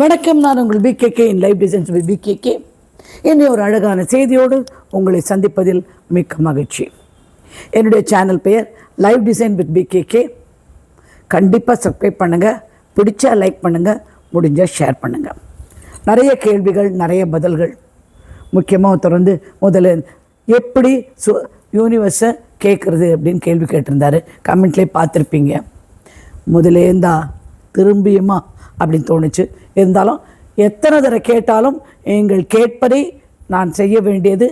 வணக்கம் நான் உங்கள் பிகேகே இன் லைவ் டிசைன்ஸ் வித் பிகேகே என்னுடைய ஒரு அழகான செய்தியோடு உங்களை சந்திப்பதில் மிக்க மகிழ்ச்சி. என்னுடைய சேனல் பெயர் லைவ் டிசைன் வித் பிகேகே கண்டிப்பாக சப்ஸ்கிரைப் பண்ணுங்கள் பிடிச்சா லைக் பண்ணுங்கள் முடிஞ்சால் ஷேர் பண்ணுங்கள் நிறைய கேள்விகள் நிறைய பதில்கள். முக்கியமாக தொடர்ந்து முதல்ல எப்படி சு யூனிவர்ஸை கேட்குறது அப்படின்னு கேள்வி கேட்டிருந்தாரு. கமெண்ட்லேயே பார்த்துருப்பீங்க. முதலேந்தா திரும்பியுமா அப்படின்னு தோணுச்சு. இருந்தாலும் எத்தனை தடவை கேட்டாலும் நீங்கள் கேட்பதை நான் செய்ய வேண்டியது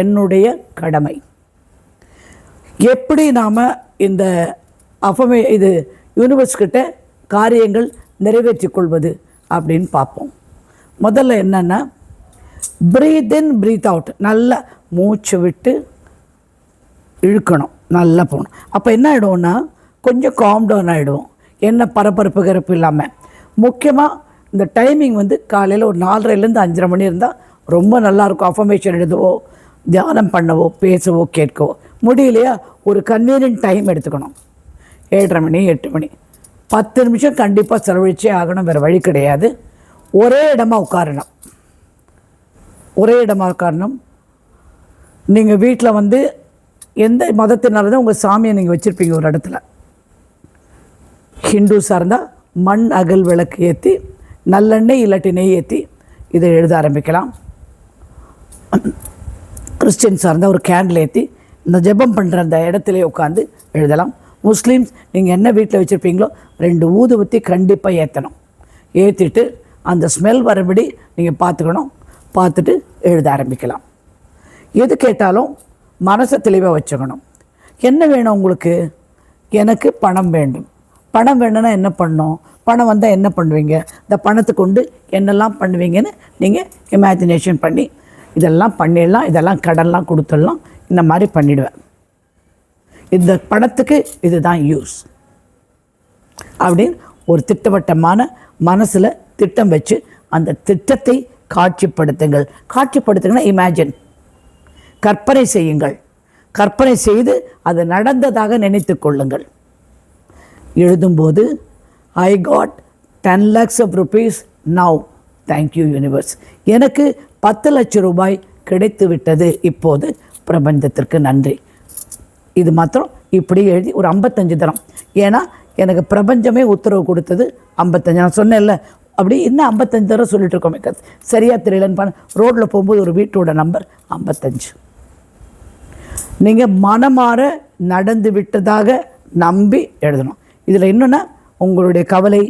என்னுடைய கடமை. எப்படி நாம் இந்த அஃபமே இது யூனிவர்ஸ் கிட்ட காரியங்கள் நிறைவேற்றி கொள்வது அப்படின்னு பார்ப்போம். முதல்ல என்னென்னா ப்ரீத் இன் ப்ரீத் அவுட் நல்லா மூச்சு விட்டு இழுக்கணும் நல்லா போகணும். அப்போ என்ன ஆகிடும்னா கொஞ்சம் காம் டவுன் ஆகிடுவோம் என்ன பரபரப்பு கரப்பு இல்லாமல் முக்கியமாக இந்த டைமிங் வந்து காலையில் ஒரு நாலரைலேருந்து அஞ்சரை மணி இருந்தால் ரொம்ப நல்லாயிருக்கும். அஃபர்மேஷன் எழுதவோ தியானம் பண்ணவோ பேசவோ கேட்கவோ. முடியலையா? ஒரு கன்வீனியன்ட் டைம் எடுத்துக்கணும். ஏழரை மணி எட்டு மணி. பத்து நிமிஷம் கண்டிப்பாக செலவழிச்சே ஆகணும். வேறு வழி கிடையாது. ஒரே இடமா உட்காரணும். ஒரே இடமா உட்காரணும். நீங்கள் வீட்டில் வந்து எந்த மதத்தினால தான் உங்கள் சாமியை நீங்கள் வச்சுருப்பீங்க ஒரு இடத்துல? ஹிந்துஸாக இருந்தால் மண் அகல் விளக்கு ஏற்றி நல்லெண்ணெய் இல்லாட்டி நெய் ஏற்றி இதை எழுத ஆரம்பிக்கலாம். கிறிஸ்டின்ஸாக இருந்தால் ஒரு கேண்டில் ஏற்றி இந்த ஜெபம் பண்ணுற அந்த இடத்துல உட்காந்து எழுதலாம். முஸ்லீம்ஸ் நீங்கள் என்ன வீட்டில் வச்சுருப்பீங்களோ ரெண்டு ஊதுபத்தி கண்டிப்பாக ஏற்றணும் ஏற்றிட்டு அந்த ஸ்மெல் வரபடி நீங்கள் பார்த்துக்கணும் பார்த்துட்டு எழுத ஆரம்பிக்கலாம். எது கேட்டாலும் மனசை தெளிவாக வச்சுக்கணும். என்ன வேணும் உங்களுக்கு? எனக்கு பணம் வேண்டும். பணம் வேணும்னா என்ன பண்ணணும்? பணம் வந்தால் என்ன பண்ணுவீங்க? இந்த பணத்தை கொண்டு என்னெல்லாம் பண்ணுவீங்கன்னு நீங்கள் இமேஜினேஷன் பண்ணி இதெல்லாம் பண்ணிடலாம் இதெல்லாம் கடன்லாம் கொடுத்துடலாம் இந்த மாதிரி பண்ணிடுவேன். இந்த பணத்துக்கு இதுதான் யூஸ் அப்படின்னு ஒரு திட்டவட்டமான மனசில் திட்டம் வச்சு அந்த திட்டத்தை காட்சிப்படுத்துங்கள். காட்சிப்படுத்துங்கன்னா இமேஜின் கற்பனை செய்யுங்கள். கற்பனை செய்து அது நடந்ததாக நினைத்து கொள்ளுங்கள். எழுதும்போது I got ten lakhs of rupees now thank you universe எனக்கு பத்து லட்சம் ரூபாய் கிடைத்து விட்டது இப்போது பிரபஞ்சத்திற்கு நன்றி. இது மாத்திரம் இப்படி எழுதி ஒரு ஐம்பத்தஞ்சு தரம். ஏன்னா எனக்கு பிரபஞ்சமே உத்தரவு கொடுத்தது ஐம்பத்தஞ்சு. நான் சொன்னேன்ல அப்படி இன்னும் ஐம்பத்தஞ்சு தடவை சொல்லிட்டு இருக்கோமே. சரியாக தெரியலன்னு பண்ண ரோட்டில் போகும்போது ஒரு வீட்டோட நம்பர் ஐம்பத்தஞ்சு. நீங்கள் மனமாற நடந்து விட்டதாக நம்பி எழுதணும். இதில் என்னென்னா உங்களுடைய கவலை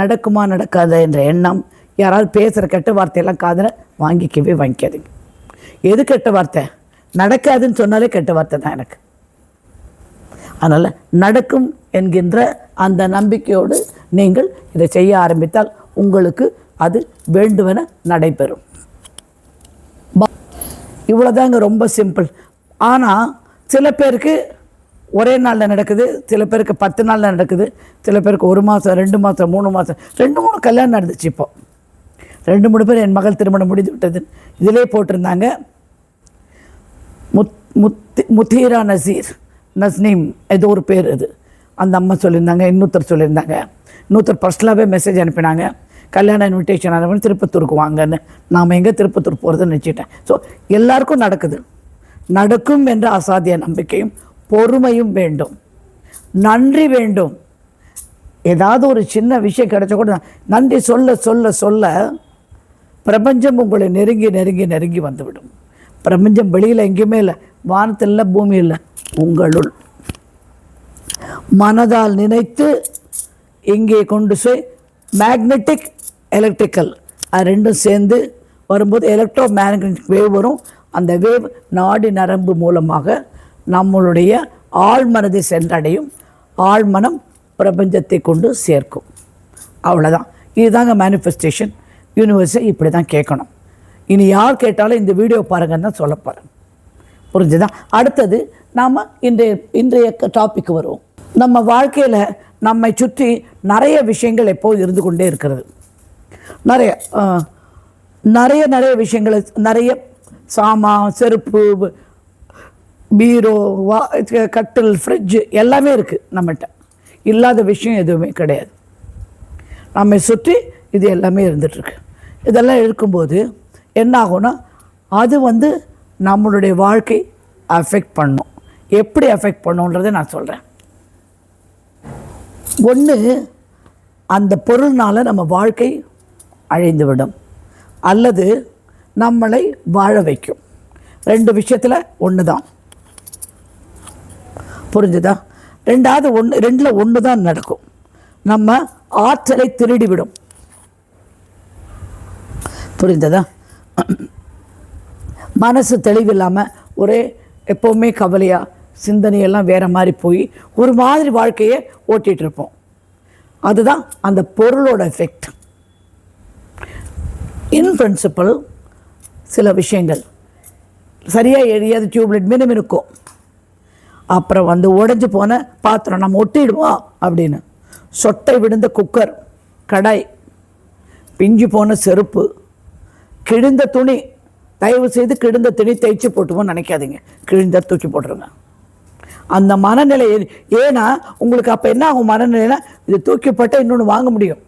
நடக்குமா நடக்காத என்ற எண்ணம் யாராவது பேசுகிற கெட்ட வார்த்தையெல்லாம் காதில் வாங்கிக்கவே வாங்கிக்காதீங்க. எது கெட்ட வார்த்தை? நடக்காதுன்னு சொன்னாலே கெட்ட வார்த்தை தான் எனக்கு. அதனால் நடக்கும் என்கின்ற அந்த நம்பிக்கையோடு நீங்கள் இதை செய்ய ஆரம்பித்தால் உங்களுக்கு அது வேண்டுமென நடைபெறும். இவ்வளோதாங்க ரொம்ப சிம்பிள். ஆனால் சில பேருக்கு ஒரே நாளில் நடக்குது சில பேருக்கு பத்து நாளில் நடக்குது சில பேருக்கு ஒரு மாதம் ரெண்டு மாதம் மூணு மாதம் ரெண்டு மூணு கல்யாணம் நடந்துச்சு இப்போ. ரெண்டு மூணு பேர் என் மகள் திருமணம் முடிந்து விட்டது. இதிலே போட்டிருந்தாங்க முத் முத்தி முத்தீரா நசீர் நஸ்னீம் ஏதோ ஒரு பேர் அது. அந்த அம்மா சொல்லியிருந்தாங்க இன்னொருத்தர் சொல்லியிருந்தாங்க. இன்னொருத்தர் பர்சனலாகவே மெசேஜ் அனுப்பினாங்க. கல்யாண இன்விடேஷன் அனுப்பி திருப்பத்தூருக்கு வாங்கன்னு. நாம் எங்கே திருப்பத்தூர் போகிறதுன்னு நினச்சிட்டேன் ஸோ எல்லாருக்கும் நடக்குது. நடக்கும் என்ற அசாத்திய நம்பிக்கையும் பொறுமையும் வேண்டும். நன்றி வேண்டும். ஏதாவது ஒரு சின்ன விஷயம் கிடைச்ச கூட நன்றி சொல்ல சொல்ல சொல்ல பிரபஞ்சம் உங்களை நெருங்கி நெருங்கி நெருங்கி வந்துவிடும். பிரபஞ்சம் வெளியில் எங்கேயுமே இல்லை. வானத்தில் இல்லை பூமி இல்லை. உங்களுள். மனதால் நினைத்து இங்கே கொண்டு போய் மேக்னெட்டிக் எலக்ட்ரிக்கல் அது ரெண்டும் சேர்ந்து வரும்போது எலக்ட்ரோ மேக்னெட்டிக் வேவ் வரும். அந்த வேவ் நாடி நரம்பு மூலமாக நம்மளுடைய ஆழ்மனதை சென்றடையும். ஆழ்மனம் பிரபஞ்சத்தை கொண்டு சேர்க்கும். அவ்வளோதான் இதுதாங்க மேனிஃபெஸ்டேஷன் யூனிவர்ஸை இப்படி தான் கேட்கணும். இனி யார் கேட்டாலும் இந்த வீடியோ பாருங்கன்னு தான் சொல்ல போகிறேன் புரிஞ்சுதா? அடுத்தது நாம் இன்றைய இன்றைய டாபிக் வருவோம். நம்ம வாழ்க்கையில் நம்மை சுற்றி நிறைய விஷயங்கள் எப்போது இருந்து கொண்டே இருக்கிறது? நிறைய நிறைய நிறைய விஷயங்கள் நிறைய சாமான் செருப்பு பீரோ வா கட்டில் ஃப்ரிட்ஜு எல்லாமே இருக்குது நம்மகிட்ட. இல்லாத விஷயம் எதுவுமே கிடையாது. நம்மை சுற்றி இது எல்லாமே இருந்துகிட்ருக்கு இதெல்லாம் இருக்கும்போது என்ன ஆகும்னா அது வந்து நம்மளுடைய வாழ்க்கை அஃபெக்ட் பண்ணும். எப்படி அஃபெக்ட் பண்ணுன்றதை நான் சொல்கிறேன் ஒன்று அந்த பொருள்னால் நம்ம வாழ்க்கை அழிந்துவிடும். அல்லது நம்மளை வாழ வைக்கும். ரெண்டு விஷயத்தில் ஒன்று தான் புரிஞ்சுதா? ரெண்டாவது ஒன்று ரெண்டில் ஒன்று தான் நடக்கும். நம்ம ஆற்றலை திருடிவிடும். புரிந்ததா மனசு தெளிவில்லாமல் ஒரே எப்போவுமே கவலையாக சிந்தனையெல்லாம் வேறு மாதிரி போய் ஒரு மாதிரி வாழ்க்கையை ஓட்டிகிட்டு இருப்போம் அதுதான் அந்த பொருளோட எஃபெக்ட் இன் பிரின்சிபல் சில விஷயங்கள். சரியாக எரியாது டியூப்லைட் மினுமினுக்கும். அப்புறம் வந்து உடஞ்சி போன பாத்திரம் நம்ம ஒட்டிடுவோம் அப்படின்னு. சொட்டை விழுந்த குக்கர் கடாய் பிஞ்சு போன செருப்பு கிழிந்த துணி. தயவு செய்து கிழிந்த துணி தைச்சு போட்டுவோம் நினைக்காதீங்க. கிழிந்த தூக்கி போட்டுருங்க. அந்த மனநிலை ஏன்னா உங்களுக்கு அப்போ என்ன ஆகும் மனநிலைனா இது தூக்கி போட்டால் இன்னொன்று வாங்க முடியும்.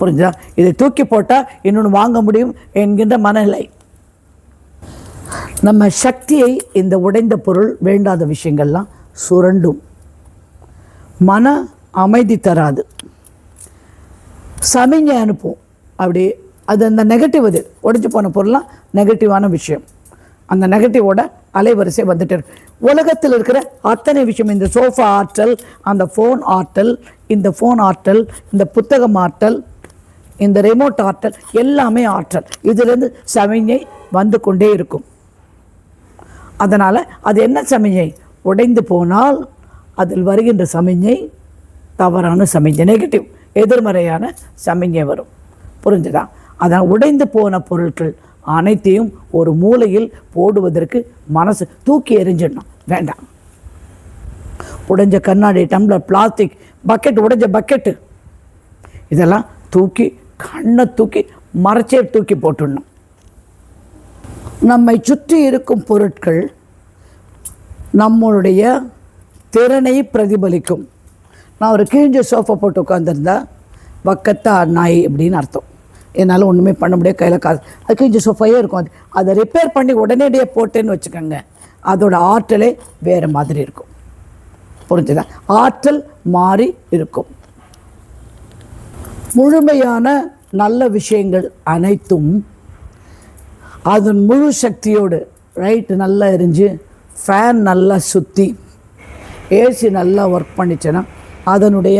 புரிஞ்சா இதை தூக்கி போட்டால் இன்னொன்று வாங்க முடியும் என்கின்ற மனநிலை. நம்ம சக்தியை இந்த உடைந்த பொருள் வேண்டாத விஷயங்கள்லாம் சுரண்டும். மன அமைதி தராது. சமிஞ்சை அனுப்பும். அப்படி அது அந்த நெகட்டிவ் அது. உடைஞ்சு போன பொருள்லாம் நெகட்டிவான விஷயம். அந்த நெகட்டிவோட அலைவரிசை வந்துட்டு இருக்கு. உலகத்தில் இருக்கிற அத்தனை விஷயம் இந்த சோஃபா ஆற்றல் அந்த ஃபோன் ஆற்றல் இந்த ஃபோன் ஆற்றல் இந்த புத்தகம் ஆற்றல் இந்த ரிமோட் ஆற்றல் எல்லாமே ஆற்றல். இதிலிருந்து சமிஞ்சை வந்து கொண்டே இருக்கும். அதனால் அது என்ன சமிஞ்சை உடைந்து போனால் அதில் வருகின்ற சமிஞ்சை தவறான சமிஞ்சை நெகட்டிவ் எதிர்மறையான சமிஞ்சை வரும். புரிஞ்சுதா? அதான் உடைந்து போன பொருட்கள் அனைத்தையும் ஒரு மூலையில் போடுவதற்கு மனசு தூக்கி எறிஞ்சிடணும். வேண்டாம். உடைஞ்ச கண்ணாடி டம்ளர் பிளாஸ்டிக் பக்கெட் உடைஞ்ச பக்கெட்டு இதெல்லாம் தூக்கி கண்ணை தூக்கி மறைச்சே தூக்கி போட்டுடணும். நம்மை சுற்றி இருக்கும் பொருட்கள் நம்மளுடைய திறனை பிரதிபலிக்கும். நான் ஒரு கிழிஞ்ச சோஃபா போட்டு உட்காந்துருந்தா வக்கத்தா நாய் அப்படின்னு அர்த்தம். என்னால் ஒன்றுமே பண்ண முடியாது கையில் காசு அது கிழிஞ்ச சோஃபாயே இருக்கும். அது அதை ரிப்பேர் பண்ணி உடனடியாக போட்டேன்னு வச்சுக்கோங்க அதோட ஆற்றலே வேறு மாதிரி இருக்கும். புரிஞ்சுதா? ஆற்றல் மாறி இருக்கும். முழுமையான நல்ல விஷயங்கள் அனைத்தும் அதன் முழு சக்தியோடு ரைட்டு நல்லா எரிஞ்சு ஃபேன் நல்லா சுற்றி ஏசி நல்லா ஒர்க் பண்ணிச்சுன்னா அதனுடைய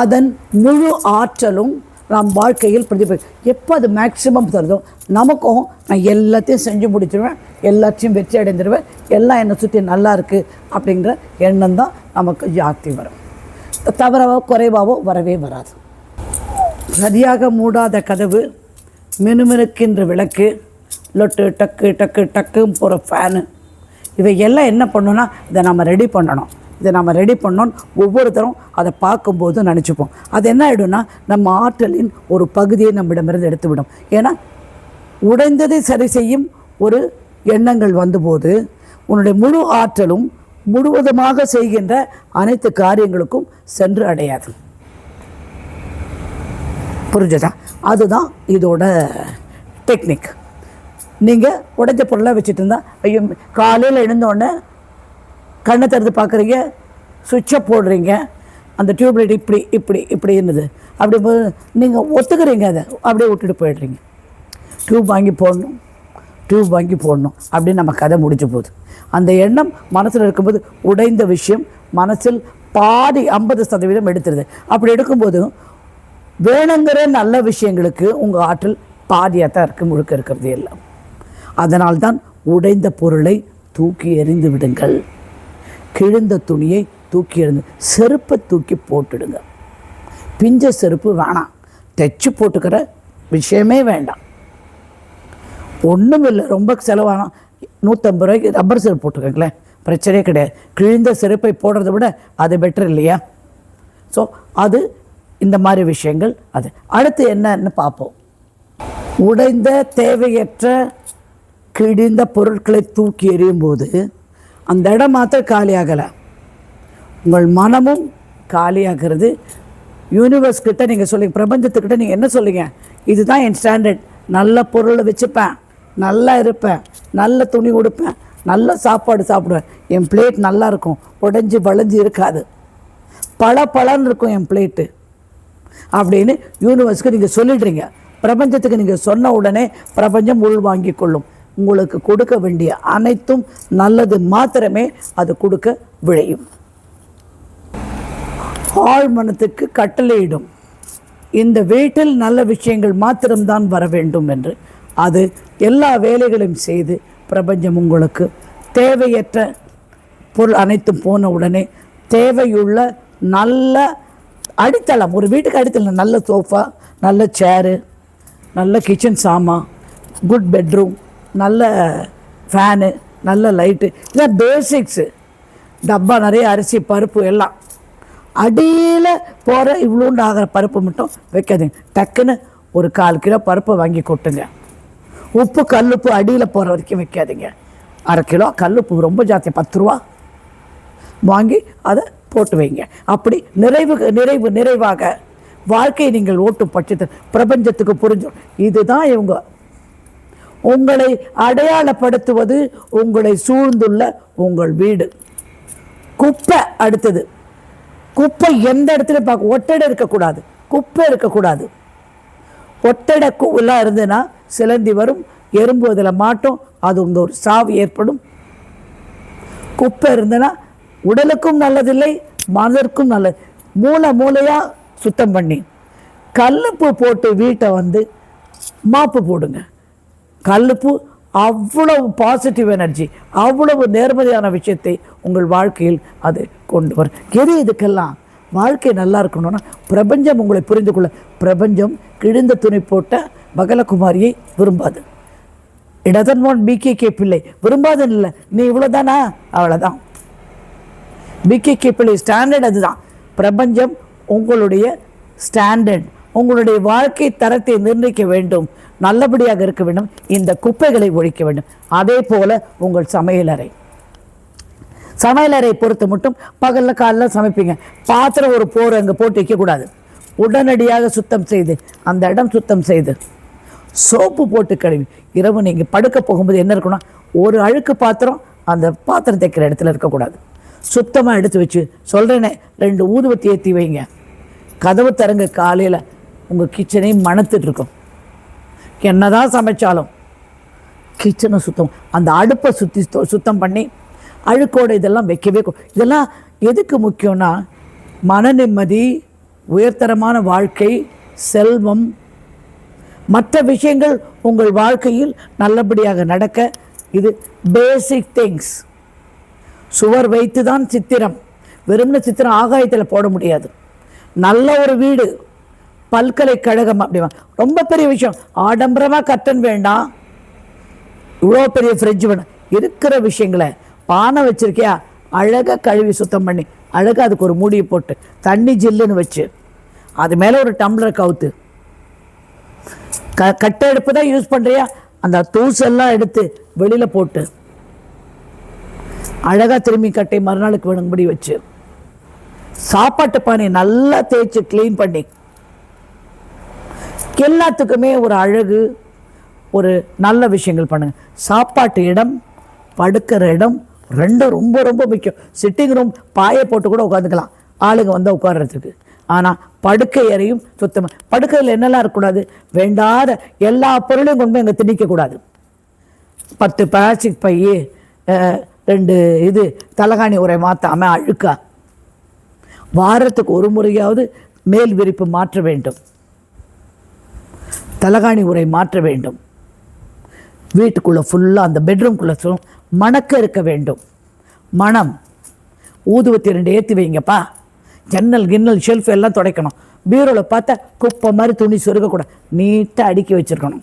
அதன் முழு ஆற்றலும் நம் வாழ்க்கையில் பிரதிபலி எப்போ அது மேக்ஸிமம் தருதோ நமக்கும் நான் எல்லாத்தையும் செஞ்சு முடிச்சிருவேன் எல்லாத்தையும் வெற்றி அடைந்துருவேன் எல்லாம் என்னை சுற்றி நல்லா இருக்குது அப்படிங்கிற எண்ணம் தான் நமக்கு ஜாஸ்தி வரும். தவறாவோ குறைவாவோ வரவே வராது. சரியாக மூடாத கதவு மினுமினுக்கின்ற விளக்கு லொட்டு டக்கு டக்கு டக்குன்னு போகிற ஃபேனு இவை எல்லாம் என்ன பண்ணணும்னா இதை நம்ம ரெடி பண்ணணும். இதை நம்ம ரெடி பண்ணோன்னு ஒவ்வொருத்தரும் அதை பார்க்கும்போது நினச்சிப்போம். அது என்ன ஆகிடும்னா நம்ம ஆற்றலின் ஒரு பகுதியை நம்மிடமிருந்து எடுத்துவிடும். ஏன்னா உடைந்ததை சரி செய்யும் ஒரு எண்ணங்கள் வந்தபோது உன்னுடைய முழு ஆற்றலும் முழுவதுமாக செய்கின்ற அனைத்து காரியங்களுக்கும் சென்று அடையாது. புரிஞ்சதா? அதுதான் இதோட டெக்னிக் நீங்கள் உடைஞ்ச பொருளாக வச்சுட்டு இருந்தா ஐயோ காலையில் எழுந்தோடனே கண்ணை திறந்து பார்க்குறீங்க சுவிட்சை போடுறீங்க அந்த டியூப்லைட் இப்படி இப்படி இப்படி இருந்தது அப்படி போது நீங்கள் ஒத்துக்கிறீங்க அதை அப்படியே விட்டுட்டு போயிடுறீங்க. டியூப் வாங்கி போடணும் டியூப் வாங்கி போடணும் அப்படின்னு நம்ம கதை முடிஞ்சு போகுது. அந்த எண்ணம் மனசில் இருக்கும்போது உடைந்த விஷயம் மனசில் பாதி ஐம்பது சதவீதம் எடுத்துருது. அப்படி எடுக்கும்போது வேணுங்கிற நல்ல விஷயங்களுக்கு உங்கள் ஆற்றல் பாதியாக தான் இருக்குது முழுக்க இருக்கிறது எல்லாம். அதனால்தான் உடைந்த பொருளை தூக்கி எறிந்து விடுங்கள். கிழிந்த துணியை தூக்கி எறிந்து செருப்பை தூக்கி போட்டுடுங்க. பிஞ்ச செருப்பு வேணாம். தைச்சு போட்டுக்கிற விஷயமே வேண்டாம். ஒன்றும் இல்லை ரொம்ப செலவானா? நூற்றம்பது ரூபாய்க்கு ரப்பர் செருப்பு போட்டுக்கோங்களேன். பிரச்சனையே கிடையாது. கிழிந்த செருப்பை போடுறத விட அது பெட்டர் இல்லையா? ஸோ அது இந்த மாதிரி விஷயங்கள் அது. அடுத்து என்னன்னு பார்ப்போம். உடைந்த தேவையற்ற கிழிந்த பொருட்களை தூக்கி எறியும் போது அந்த இடம் மாத்திரம் காலியாகலை. உங்கள் மனமும் காலியாகிறது. யூனிவர்ஸ் கிட்ட நீங்கள் சொல்லி பிரபஞ்சத்துக்கிட்ட நீங்கள் என்ன சொல்லுங்க? இதுதான் என் ஸ்டாண்டர்ட் நல்ல பொருளை வச்சுப்பேன். நல்லா இருப்பேன். நல்ல துணி உடுப்பேன். நல்ல சாப்பாடு சாப்பிடுவேன். என் பிளேட் நல்லா இருக்கும். உடஞ்சி வளைஞ்சி இருக்காது. பல பலன்னு இருக்கும் என் பிளேட்டு அப்படின்னு யூனிவர்ஸ்க்கு நீங்கள் சொல்லிடுறீங்க. பிரபஞ்சத்துக்கு நீங்கள் சொன்ன உடனே பிரபஞ்சம் உள்வாங்கிக் கொள்ளும். உங்களுக்கு கொடுக்க வேண்டிய அனைத்தும் நல்லது மாத்திரமே அது கொடுக்க விழையும். ஆழ்மனத்துக்கு கட்டளையிடும். இந்த வீட்டில் நல்ல விஷயங்கள் மாத்திரம்தான் வர வேண்டும் என்று. அது எல்லா வேலைகளையும் செய்து பிரபஞ்சம் உங்களுக்கு தேவையற்ற பொருள் அனைத்தும் போன உடனே தேவையுள்ள நல்ல அடித்தளம். ஒரு வீட்டுக்கு அடித்தளம். நல்ல சோஃபா நல்ல சேரு நல்ல கிச்சன் சாமான் குட் பெட்ரூம் நல்ல ஃபேனு நல்ல லைட்டு இதான் பேசிக்ஸு டப்பா நிறைய அரிசி பருப்பு எல்லாம். அடியில் போகிற இவ்வளோண்டு ஆகிற பருப்பு மட்டும் வைக்காதீங்க. டக்குன்னு ஒரு கால் கிலோ பருப்பை வாங்கி கொட்டுங்க. உப்பு கல்லுப்பு அடியில் போகிற வரைக்கும் வைக்காதீங்க. அரை கிலோ கல்லுப்பு ரொம்ப ஜாஸ்தி பத்து ரூபா. வாங்கி அதை போட்டு வைங்க. அப்படி நிறைவு நிறைவு நிறைவாக வாழ்க்கையை நீங்கள் ஓட்டும் பட்சத்தில் பிரபஞ்சத்துக்கு புரிஞ்சும். இதுதான் இவங்க. உங்களை அடையாளப்படுத்துவது உங்களை சூழ்ந்துள்ள உங்கள் வீடு. குப்பை அடுத்தது. குப்பை எந்த இடத்துல பார்க்க ஒட்டடை இருக்கக்கூடாது. குப்பை இருக்கக்கூடாது. ஒட்டடை குலாம் இருந்ததுன்னா சிலந்தி வரும் எறும்பு அதில் மாட்டும் அது உங்கள் ஒரு சாவு ஏற்படும். குப்பை இருந்ததுன்னா உடலுக்கும் நல்லதில்லை மனதிற்கும் நல்லது. மூளை மூளையாக சுத்தம் பண்ணி கல்லுப்பு போட்டு வீட்டை வந்து மாப்பு போடுங்க. கல்லுப்பு அவ்வளவு பாசிட்டிவ் எனர்ஜி அவ்வளவு நேர்மறையான விஷயத்தை உங்கள் வாழ்க்கையில் அது கொண்டு வரும். எது இதுக்கெல்லாம்? வாழ்க்கை நல்லா இருக்கணும்னா பிரபஞ்சம் உங்களை புரிந்து கொள்ள பிரபஞ்சம் கிழிந்த துணி போட்ட பகலகுமாரியை விரும்பாது. இடதன்மோன் ஒன் கே பிள்ளை விரும்பாதுன்னு இல்லை நீ இவ்வளோதானா அவ்வளோதான் பிகே கிப்பிளி ஸ்டாண்டர்ட் அதுதான். பிரபஞ்சம் உங்களுடைய ஸ்டாண்டர்ட் உங்களுடைய வாழ்க்கை தரத்தை நிர்ணயிக்க வேண்டும். நல்லபடியாக இருக்க வேண்டும். இந்த குப்பைகளை ஒழிக்க வேண்டும். அதே போல உங்கள் சமையலறை சமையலறை பொறுத்து மட்டும் பகலில் காலைல சமைப்பீங்க. பாத்திரம் ஒரு போர் அங்கே போட்டு வைக்கக்கூடாது உடனடியாக சுத்தம் செய்து அந்த இடம் சுத்தம் செய்து சோப்பு போட்டு கழுவி. இரவு நீங்கள் படுக்க போகும்போது என்ன இருக்கணும் ஒரு அழுக்கு பாத்திரம் அந்த பாத்திரம் தைக்கிற இடத்துல இருக்கக்கூடாது. சுத்தமாக எடுத்து வச்சு சொல்கிறேனே ரெண்டு ஊதுவத்தி ஏற்றி வைங்க. கதவு தரங்க காலையில் உங்கள் கிச்சனையும் மணத்துட்ருக்கோம் இருக்கும். என்னதான் சமைச்சாலும் கிச்சனை சுத்தம் அந்த அடுப்பை சுற்றி சுத்தம் பண்ணி அழுக்கோடு இதெல்லாம் வைக்கவே இதெல்லாம் எதுக்கு முக்கியம்னா மன நிம்மதி உயர்தரமான வாழ்க்கை செல்வம். மற்ற விஷயங்கள் உங்கள் வாழ்க்கையில் நல்லபடியாக நடக்க இது பேசிக் திங்ஸ் சுவர் வைத்து தான் சித்திரம். வெறும்னு சித்திரம் ஆகாயத்தில் போட முடியாது. நல்ல ஒரு வீடு பல்கலைக்கழகம் அப்படி ரொம்ப பெரிய விஷயம். ஆடம்பரமாக கட்டன் வேண்டாம். இவ்வளோ பெரிய ஃப்ரிட்ஜ் வேணும். இருக்கிற விஷயங்களை பானை வச்சுருக்கியா? அழகாக கழுவி சுத்தம் பண்ணி அழகாக அதுக்கு ஒரு மூடியை போட்டு தண்ணி ஜில்லுன்னு வச்சு அது மேலே ஒரு டம்ளர் கவுத்து. க கட்டை அடுப்பு தான் யூஸ் பண்ணுறியா அந்த தூசெல்லாம் எடுத்து வெளியில் போட்டு அழகாக திரும்பி கட்டை மறுநாளுக்கு வேணும்படி வச்சு. சாப்பாட்டு பானை நல்லா தேய்ச்சி க்ளீன் பண்ணி. எல்லாத்துக்குமே ஒரு அழகு ஒரு நல்ல விஷயங்கள் பண்ணுங்க. சாப்பாட்டு இடம் படுக்கிற இடம் ரெண்டும் ரொம்ப ரொம்ப முக்கியம். சிட்டிங் ரூம் பாயை போட்டு கூட உட்காந்துக்கலாம். ஆளுங்க வந்து உட்காடுறதுக்கு ஆனால் படுக்கை அறையும் சுத்தமாக படுக்கையில் என்னெல்லாம் இருக்கக்கூடாது? வேண்டாத எல்லா பொருளையும் கொண்டு போய் அங்கே திணிக்கக்கூடாது. பத்து பிளாஸ்டிக் பை ரெண்டு இது தலகாணி உரை மாற்றாம அழுக்கா. வாரத்துக்கு ஒரு முறையாவது மேல் விரிப்பு மாற்ற வேண்டும். தலகாணி உரை மாற்ற வேண்டும். வீட்டுக்குள்ளே ஃபுல்லாக அந்த பெட்ரூம்குள்ளே மணக்க இருக்க வேண்டும். மணம். ஊதுவத்தி ரெண்டு ஏற்றி வைங்கப்பா. ஜன்னல் கின்னல் ஷெல்ஃப் எல்லாம் துடைக்கணும். பீரோவில் பார்த்தா குப்பை மாதிரி துணி சொருகக்கூடாது. நீட்டாக அடுக்கி வச்சுருக்கணும்.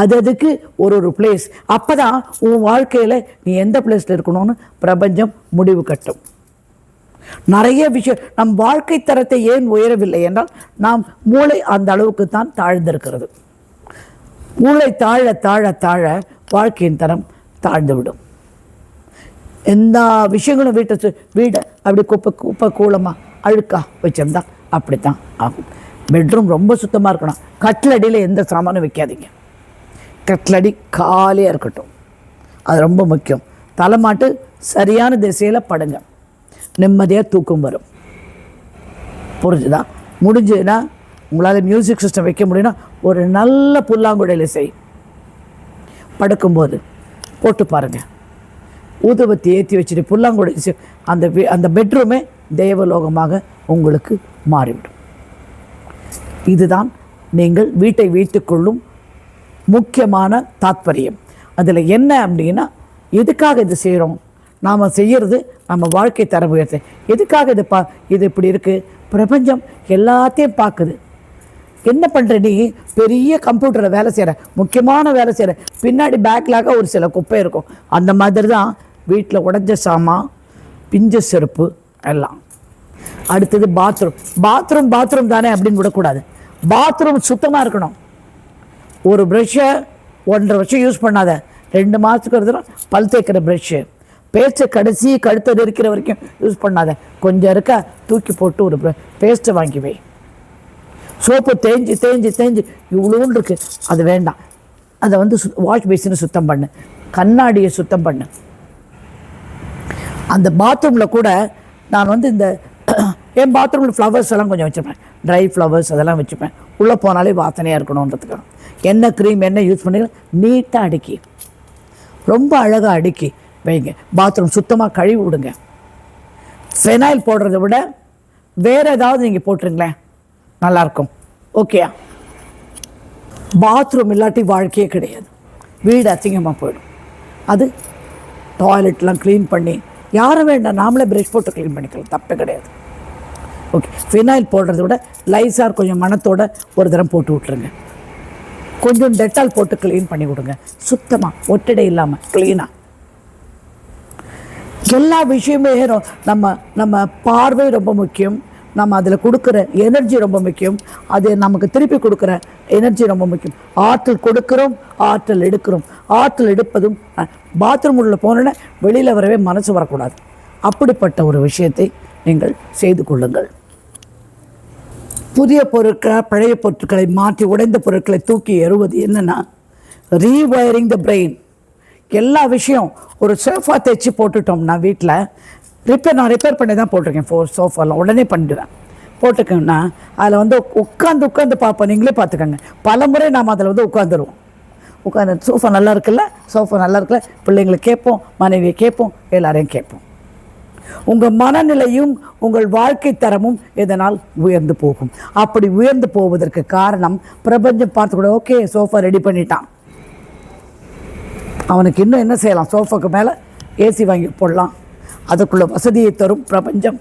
அது அதுக்கு ஒரு ஒரு பிளேஸ் அப்போ தான் உன் வாழ்க்கையில் நீ எந்த பிளேஸில் இருக்கணும்னு பிரபஞ்சம் முடிவு கட்டும். நிறைய விஷயம் நம் வாழ்க்கை தரத்தை ஏன் உயரவில்லை என்றால் நாம் மூளை அந்த அளவுக்கு தான் தாழ்ந்திருக்கிறது. மூளை தாழ தாழ தாழ வாழ்க்கையின் தரம் தாழ்ந்து விடும் விஷயங்களும் வீட்டை வீடை அப்படி குப்பை குப்பை கூலமாக அழுக்கா வச்சிருந்தா அப்படித்தான் ஆகும். பெட்ரூம் ரொம்ப சுத்தமாக இருக்கணும். கட்டிலடியில் எந்த சாமானும் வைக்காதீங்க. கட்லடி காலியாக இருக்கட்டும். அது ரொம்ப முக்கியம். தலைமாட்டு சரியான திசையில் படுங்க. நிம்மதியாக தூக்கம் வரும். புரிஞ்சுதா? முடிஞ்சதுன்னா உங்களால் மியூசிக் சிஸ்டம் வைக்க முடியும்னா ஒரு நல்ல புல்லாங்குழல் இசை படுக்கும்போது போட்டு பாருங்கள் ஊதுபத்தி ஏற்றி வச்சுட்டு புல்லாங்குழல் இசை அந்த அந்த பெட்ரூமே தேவலோகமாக உங்களுக்கு மாறிவிடும். இதுதான் நீங்கள் வீட்டை வைத்துக்கொள்ளும் முக்கியமான தாத்பரியம். அதில் என்ன அப்படின்னா எதுக்காக இது செய்கிறோம் நாம் செய்கிறது நம்ம வாழ்க்கை தர உயர்த்து எதுக்காக இது பா இது இப்படி இருக்குது பிரபஞ்சம் எல்லாத்தையும் பார்க்குது என்ன பண்ணுற நீ பெரிய கம்ப்யூட்டரில் வேலை செய்கிற முக்கியமான வேலை செய்கிற பின்னாடி பேக்லாக ஒரு சில குப்பை இருக்கும். அந்த மாதிரி தான் வீட்டில் உடஞ்ச சாமான் பிஞ்ச செருப்பு எல்லாம். அடுத்தது பாத்ரூம் பாத்ரூம் பாத்ரூம் தானே அப்படின்னு விடக்கூடாது. பாத்ரூம் சுத்தமாக இருக்கணும். ஒரு ப்ரஷ்ஷை ஒன்றரை வருஷம் யூஸ் பண்ணாத. ரெண்டு மாதத்துக்கு ஒரு தடவை பல் தேய்க்கிற ப்ரெஷ்ஷு பேஸ்ட்டை கடைசி கழுத்தை இருக்கிற வரைக்கும் யூஸ் பண்ணாத. கொஞ்சம் இருக்க தூக்கி போட்டு ஒரு பேஸ்ட்டை வாங்கி வை. சோப்பு தேஞ்சு தேஞ்சு தேஞ்சு இவ்வளோன்னு இருக்கு. அது வேண்டாம். அதை வந்து வாஷ் பேசினை சுத்தம் பண்ணு. கண்ணாடியை சுத்தம் பண்ணு. அந்த பாத்ரூமில் கூட நான் வந்து இந்த என் பாத்ரூமில் ஃப்ளவர்ஸ் எல்லாம் கொஞ்சம் வச்சுப்பேன் ட்ரை ஃப்ளவர்ஸ் அதெல்லாம் வச்சுப்பேன் உள்ளே போனாலே வாசனையாக இருக்கணுன்றதுக்காக. என்ன க்ரீம் என்ன யூஸ் பண்ணி நீட்டாக அடுக்கி. ரொம்ப அழகாக அடுக்கி வைங்க. பாத்ரூம் சுத்தமாக கழுவி விடுங்க. ஃபெனாயில் போடுறத விட வேறு ஏதாவது நீங்கள் போட்டுருங்களேன். நல்லாயிருக்கும் ஓகேயா பாத்ரூம் இல்லாட்டி வாழ்க்கையே கிடையாது. வீடு அசிங்கமாக போயிடும். அது டாய்லெட்லாம் க்ளீன் பண்ணி யாரும் வேண்டாம் நாமளே ப்ரஷ் போட்டு க்ளீன் பண்ணிக்கலாம். தப்பு கிடையாது. ஓகே ஃபினாயில் போடுறத விட லைசார் கொஞ்சம் மணத்தோட ஒரு தரம் போட்டு விட்ருங்க கொஞ்சம் டெட்டால் போட்டு க்ளீன் பண்ணி கொடுங்க. சுத்தமாக ஒட்டடை இல்லாமல் க்ளீனாக எல்லா விஷயமே நம்ம நம்ம பார்வை ரொம்ப முக்கியம். நம்ம அதில் கொடுக்குற எனர்ஜி ரொம்ப முக்கியம். அது நமக்கு திருப்பி கொடுக்குற எனர்ஜி ரொம்ப முக்கியம். ஆற்றல் கொடுக்கிறோம் ஆற்றல் எடுக்கிறோம். ஆற்றல் எடுப்பதும் பாத்ரூம் உள்ள போனோன்னே வெளியில் வரவே மனசு வரக்கூடாது. அப்படிப்பட்ட ஒரு விஷயத்தை நீங்கள் செய்து கொள்ளுங்கள். புதிய பொருட்களை பழைய பொருட்களை மாற்றி உடைந்த பொருட்களை தூக்கி எறுவது என்னென்னா ரீவயரிங் த பிரெயின் எல்லா விஷயம் ஒரு சோஃபா தைச்சு போட்டுட்டோம்னா வீட்டில் ரிப்பேர் நான் ரிப்பேர் பண்ணி தான் போட்டிருக்கேன் ஃபோர் சோஃபாலாம் உடனே பண்ணிடுவேன். போட்டுக்கோங்கன்னா அதில் வந்து உட்காந்து உட்காந்து பார்ப்போம். நீங்களே பார்த்துக்கோங்க. பல முறை நாம் அதில் வந்து உட்காந்துருவோம் உட்காந்து சோஃபா நல்லா இருக்குல்ல? சோஃபா நல்லா இருக்குல்ல? பிள்ளைங்களை கேட்போம் மனைவியை கேட்போம் எல்லாரையும் கேட்போம். உங்கள் மனநிலையும் உங்கள் வாழ்க்கை தரமும் இதனால் உயர்ந்து போகும். அப்படி உயர்ந்து போவதற்கு காரணம் பிரபஞ்சம் பார்த்து கூட ஓகே சோஃபா ரெடி பண்ணிட்டான். அவனுக்கு இன்னும் என்ன செய்யலாம்? சோஃபாக்கு மேலே ஏசி வாங்கி போடலாம். அதுக்குள்ள வசதியை தரும் பிரபஞ்சம்.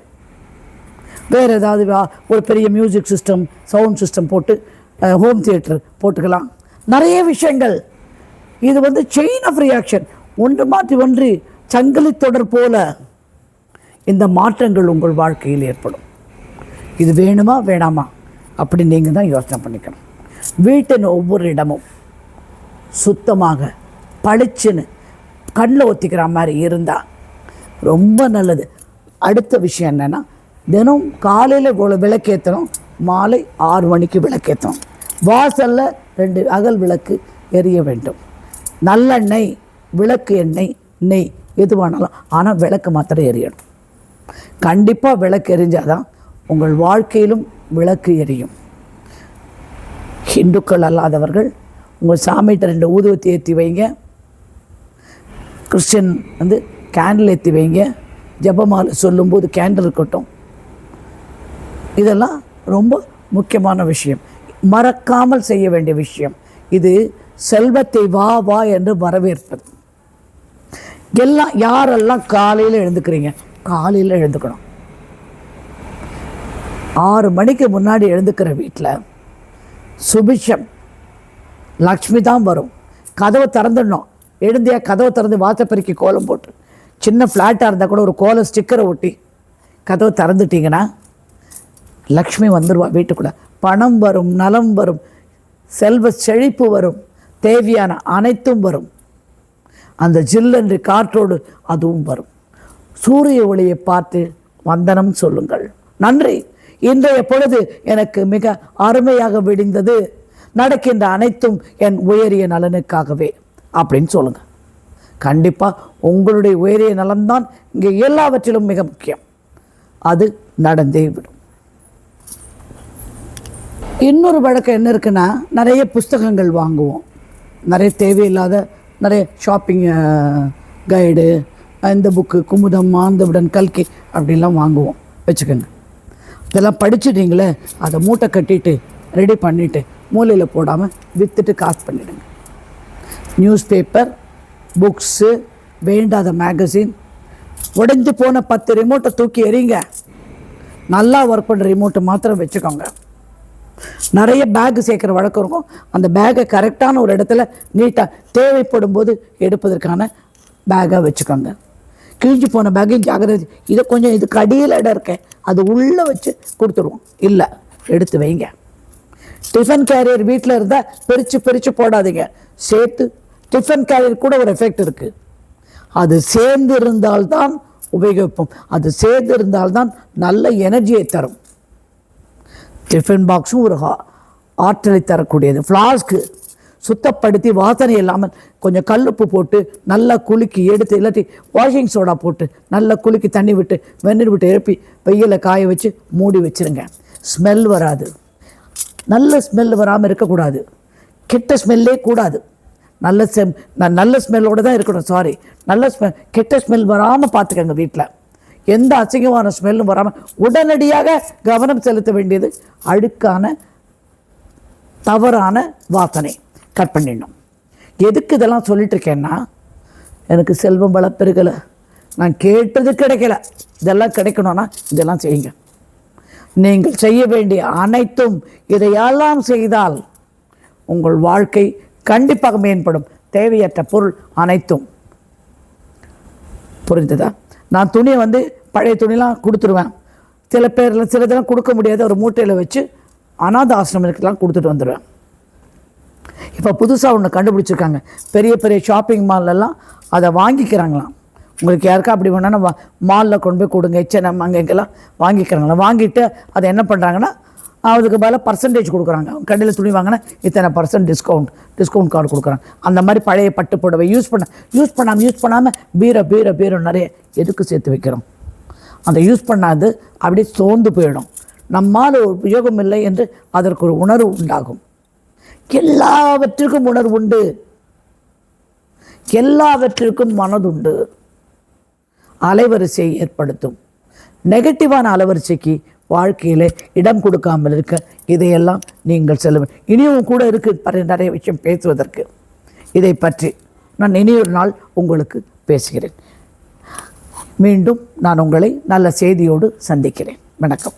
வேறு ஏதாவது ஒரு பெரிய மியூசிக் சிஸ்டம் சவுண்ட் சிஸ்டம் போட்டு ஹோம் தியேட்டர் போட்டுக்கலாம். நிறைய விஷயங்கள். இது வந்து செயின் ஆஃப் ரியாக்ஷன் ஒன்று மாற்றி ஒன்று சங்கிலி தொடர் போல. இந்த மாற்றங்கள் உங்கள் வாழ்க்கையில் ஏற்படும். இது வேணுமா வேணாமா? அப்படி நீங்கள் தான் யோசனை பண்ணிக்கணும். வீட்டின் ஒவ்வொரு இடமும் சுத்தமாக பளிச்சுன்னு கண்ணில் ஒத்திக்கிற மாதிரி இருந்தால் ரொம்ப நல்லது. அடுத்த விஷயம் என்னென்னா தினம் காலையில் இவ்வளோ விளக்கேற்றணும் மாலை ஆறு மணிக்கு விளக்கேற்றணும் வாசலில் ரெண்டு அகல் விளக்கு எரிய வேண்டும். நல்லெண்ணெய் விளக்கு எண்ணெய் நெய் எதுவானாலும் ஆனால் விளக்கு மாத்திரம் எரியணும். கண்டிப்பாக விளக்கு எரிஞ்சாதான் உங்கள் வாழ்க்கையிலும் விளக்கு எரியும். ஹிந்துக்கள் அல்லாதவர்கள் உங்கள் சாமிகிட்ட ரெண்டு ஊதுவத்தி ஏற்றி வைங்க. கிறிஸ்டின் வந்து கேண்டில் ஏற்றி வைங்க. ஜபமாலை சொல்லும்போது கேண்டில் இருக்கட்டும். இதெல்லாம் ரொம்ப முக்கியமான விஷயம். மறக்காமல் செய்ய வேண்டிய விஷயம். இது செல்வத்தை வா வா என்று வரவேற்பது. எல்லாம் யாரெல்லாம் காலையில் எழுந்துக்கிறீங்க? காலையில் எழுந்துக்கணும். ஆறு மணிக்கு முன்னாடி எழுந்துக்கிற வீட்டில் சுபிஷம் லக்ஷ்மி தான் வரும். கதவை திறந்துடணும். எழுந்தியா கதவை திறந்து வாசப்பெருக்கி கோலம் போட்டு. சின்ன ஃப்ளாட்டாக இருந்தால் கூட ஒரு கோலம் ஸ்டிக்கரை ஒட்டி கதவை திறந்துட்டிங்கன்னா லக்ஷ்மி வந்துடுவா வீட்டுக்குள்ளே. பணம் வரும் நலம் வரும் செல்வ செழிப்பு வரும் தேவையான அனைத்தும் வரும். அந்த ஜில்லென்று காற்றோடு அதுவும் வரும். சூரிய ஒளியை பார்த்து வந்தனம் சொல்லுங்கள். நன்றி. இன்றைய பொழுது எனக்கு மிக அருமையாக விடிந்தது. நடக்கின்ற அனைத்தும் என் உயரிய நலனுக்காகவே. அப்படின்னு சொல்லுங்க. கண்டிப்பாக உங்களுடைய உயரிய நலன்தான் இங்கே எல்லாவற்றிலும் மிக முக்கியம். அது நடந்தே விடும். இன்னொரு வழக்கம் என்ன இருக்குன்னா நிறைய புஸ்தகங்கள் வாங்குவோம். நிறைய தேவையில்லாத நிறைய ஷாப்பிங் கைடு இந்த புக்கு குமுதம் மாந்தவுடன் கல்கி அப்படிலாம் வாங்குவோம். வச்சுக்கோங்க. இதெல்லாம் படிச்சுட்டிங்களே அதை மூட்டை கட்டிட்டு ரெடி பண்ணிவிட்டு மூலையில் போடாமல் விற்றுட்டு காசு பண்ணிடுங்க. நியூஸ் பேப்பர் புக்ஸு வேண்டாத மேகசின் உடைஞ்சு போன பத்து ரிமோட்டை தூக்கி எறிங்க. நல்லா ஒர்க் பண்ணுற ரிமோட்டை மாத்திரம் வச்சுக்கோங்க. நிறைய பேக் சேர்க்குற வழக்கம் இருக்கும். அந்த பேக்கை கரெக்டான ஒரு இடத்துல நீட்டாக தேவைப்படும் போது எடுப்பதற்கான பேக்காக வச்சுக்கோங்க. கிழிஞ்சு போன பேக்கையும் ஜாகிரதை இதை கொஞ்சம் இதுக்கு அடியில் இடம் இருக்கேன். அது உள்ளே வச்சு கொடுத்துருவோம். இல்லை எடுத்து வைங்க. டிஃபன் கேரியர் வீட்டில் இருந்தால் பிரித்து பிரித்து போடாதீங்க. சேர்த்து டிஃபன் கேரியர் கூட ஒரு எஃபெக்ட் இருக்குது அது சேர்ந்து இருந்தால்தான் உபயோகிப்போம். அது சேர்ந்து இருந்தால்தான் நல்ல எனர்ஜியை தரும். டிஃபன் பாக்ஸும் ஒரு ஹா- ஆற்றலை தரக்கூடியது. ஃப்ளாஸ்க்கு சுத்தப்படுத்தி வாசனை இல்லாமல் கொஞ்சம் கல்லுப்பு போட்டு நல்லா குலுக்கி எடுத்து இல்லாட்டி வாஷிங் சோடா போட்டு நல்லா குலுக்கி தண்ணி விட்டு வெந்நீர் விட்டு எழுப்பி வெயிலில் காய வச்சு மூடி வச்சிருங்க. ஸ்மெல் வராது. நல்ல ஸ்மெல் வராமல் இருக்கக்கூடாது. கெட்ட ஸ்மெல்லே கூடாது. நல்ல செம் நான் நல்ல ஸ்மெல்லோடு தான் இருக்கணும் சாரி நல்ல ஸ்மெல் கெட்ட ஸ்மெல் வராமல் பார்த்துக்கங்க வீட்டில் எந்த அசிங்கமான ஸ்மெல்லும் வராமல் உடனடியாக கவனம் செலுத்த வேண்டியது அழுக்கான தவறான வாசனை. கட் பண்ணிடணும். எதுக்கு இதெல்லாம் சொல்லிட்டு இருக்கேன்னா எனக்கு செல்வம் வள பெருகலை நான் கேட்டது கிடைக்கல. இதெல்லாம் கிடைக்கணும்னா இதெல்லாம் செய்யுங்க. நீங்கள் செய்ய வேண்டிய அனைத்தும் இதையெல்லாம் செய்தால் உங்கள் வாழ்க்கை கண்டிப்பாக மேம்படும். தேவையற்ற பொருள் அனைத்தும். புரிந்ததா நான் துணியை வந்து பழைய துணிலாம் கொடுத்துருவேன். சில பேரில் சிலதெல்லாம் கொடுக்க முடியாத. ஒரு மூட்டையில் வச்சு அனாத ஆசிரமத்துக்கெல்லாம் கொடுத்துட்டு வந்துடுவேன் இப்போ புதுசாக ஒன்று கண்டுபிடிச்சிருக்காங்க. பெரிய பெரிய ஷாப்பிங் மால்லெல்லாம் அதை வாங்கிக்கிறாங்களாம். உங்களுக்கு யாருக்கா அப்படி வேணால் வா மாலில் கொண்டு போய் கொடுங்க H&M எச்என்எம் அங்கே இங்கெல்லாம் வாங்கிக்கிறாங்களா வாங்கிட்டு அதை என்ன பண்ணுறாங்கன்னா அதுக்கு பதிலாக பர்சன்டேஜ் கொடுக்குறாங்க. கடையில் துணி வாங்கினா இத்தனை பர்சன்ட் டிஸ்கவுண்ட் டிஸ்கவுண்ட் கார்டு கொடுக்குறாங்க. அந்த மாதிரி பழைய பட்டு புடவை யூஸ் பண்ண யூஸ் பண்ணாமல் யூஸ் பண்ணாமல் பீரோ பீரோ பீரோ நிறைய எதுக்கு சேர்த்து வைக்கிறோம்? அந்த யூஸ் பண்ணாது அப்படியே சோர்ந்து போயிடும். நம்மால் ஒரு உபயோகம் இல்லை என்று அதற்கு ஒரு உணர்வு உண்டாகும். எல்லாவற்றிற்கும் உணர்வு உண்டு எல்லாவற்றிற்கும் மனதுண்டு. அலைவரிசையை ஏற்படுத்தும். நெகட்டிவான அலைவரிசைக்கு வாழ்க்கையில் இடம் கொடுக்காமல் இருக்க இதையெல்லாம் நீங்கள் செல்ல இனியும் கூட இருக்குது பாரு, நிறைய விஷயம் பேசுவதற்கு. இதை பற்றி நான் இனியொரு நாள் உங்களுக்கு பேசுகிறேன். மீண்டும் நான் உங்களை நல்ல செய்தியோடு சந்திக்கிறேன். வணக்கம்.